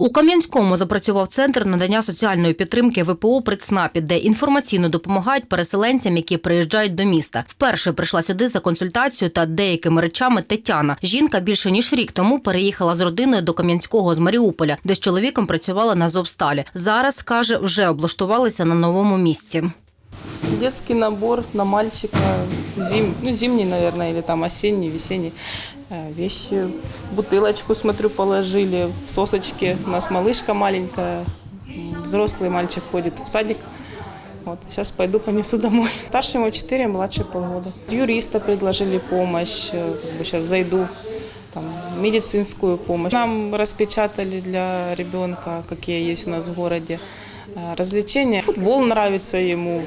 У Кам'янському запрацював центр надання соціальної підтримки ВПО при ЦНАПі, де інформаційно допомагають переселенцям, які приїжджають до міста. Вперше прийшла сюди за консультацією та деякими речами Тетяна. Жінка більше ніж рік тому переїхала з родиною до Кам'янського з Маріуполя, де з чоловіком працювала на Зовсталі. Зараз каже, вже облаштувалися на новому місці. Детский набор на мальчика, зим, ну, зимний, наверное, или там осенний, весенний. Э, Вещи, бутылочку, смотрю, положили, сосочки. У нас малышка маленькая, м, взрослый мальчик ходит в садик. Вот, сейчас пойду понесу домой. Старшему 4, младший полгода. Юриста предложили помощь, э, как бы сейчас зайду, там, медицинскую помощь. Нам распечатали для ребенка, какие есть у нас в городе э, развлечения. Футбол нравится ему,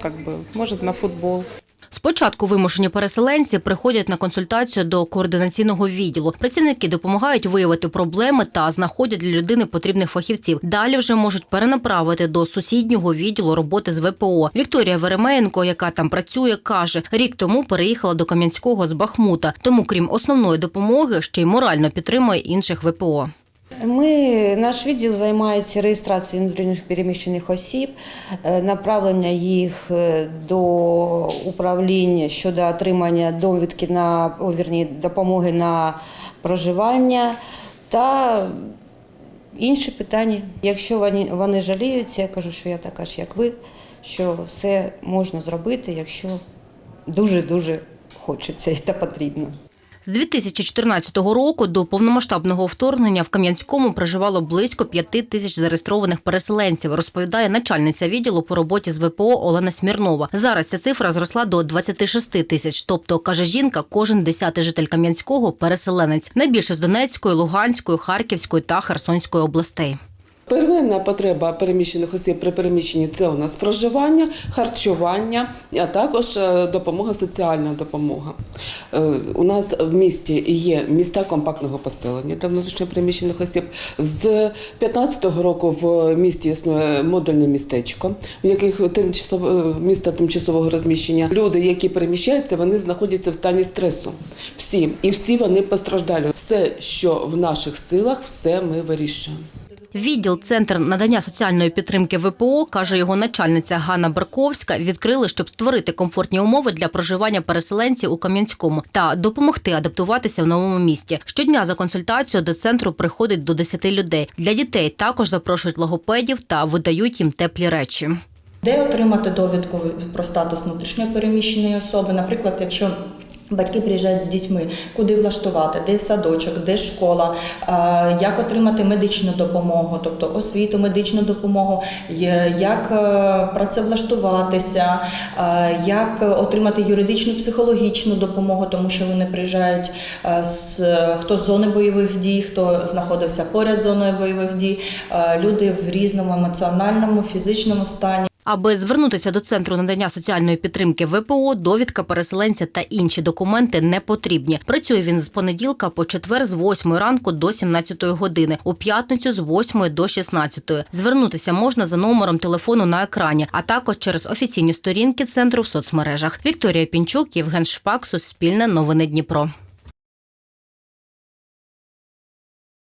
как бы, может на футбол. Спочатку вимушені переселенці приходять на консультацію до координаційного відділу. Працівники допомагають виявити проблеми та знаходять для людини потрібних фахівців. Далі вже можуть перенаправити до сусіднього відділу роботи з ВПО. Вікторія Веремеєнко, яка там працює, каже, рік тому переїхала до Кам'янського з Бахмута. Тому, крім основної допомоги, ще й морально підтримує інших ВПО. Ми, наш відділ займається реєстрацією внутрішніх переміщених осіб, е, направлення їх е, до управління щодо отримання довідки на вірні, допомоги на проживання та інші питання. Якщо вони, вони жаліються, я кажу, що я така ж, як ви, що все можна зробити, якщо дуже-дуже хочеться та потрібно. З 2014 року до повномасштабного вторгнення в Кам'янському проживало близько п'яти тисяч зареєстрованих переселенців, розповідає начальниця відділу по роботі з ВПО Олена Смірнова. Зараз ця цифра зросла до 26 тисяч. Тобто, каже жінка, кожен десятий житель Кам'янського переселенець. Найбільше з Донецької, Луганської, Харківської та Херсонської областей. Первинна потреба переміщених осіб при переміщенні це у нас проживання, харчування, а також е, допомога, соціальна допомога. Е, У нас в місті є міста компактного поселення для внутрішньопереміщених осіб. З 2015 року в місті існує модульне містечко, в яких тимчасово е, міста тимчасового розміщення. Люди, які переміщаються, вони знаходяться в стані стресу. Всі і всі вони постраждалі. Все, що в наших силах, все ми вирішуємо. Відділ Центр надання соціальної підтримки ВПО, каже його начальниця Ганна Барковська, відкрили, щоб створити комфортні умови для проживання переселенців у Кам'янському та допомогти адаптуватися в новому місті. Щодня за консультацією до центру приходить до 10 людей. Для дітей також запрошують логопедів та видають їм теплі речі. Де отримати довідку про статус внутрішньо переміщеної особи, наприклад, якщо Батьки приїжджають з дітьми, куди влаштувати, де садочок, де школа, як отримати медичну допомогу, тобто освіту, медичну допомогу, як е, працевлаштуватися, як отримати юридичну психологічну допомогу, тому що вони приїжджають е, з хто з зони бойових дій, хто знаходився поряд зоною бойових дій, люди в різному емоціональному, фізичному стані. Аби звернутися до центру надання соціальної підтримки ВПО, довідка переселенця та інші документи не потрібні. Працює він з понеділка по четвер з 8 ранку до 17 години, у п'ятницю з 8 до 16. Звернутися можна за номером телефону на екрані, а також через офіційні сторінки центру в соцмережах. Вікторія Пінчук, Євген Шпак, Суспільне новини Дніпро.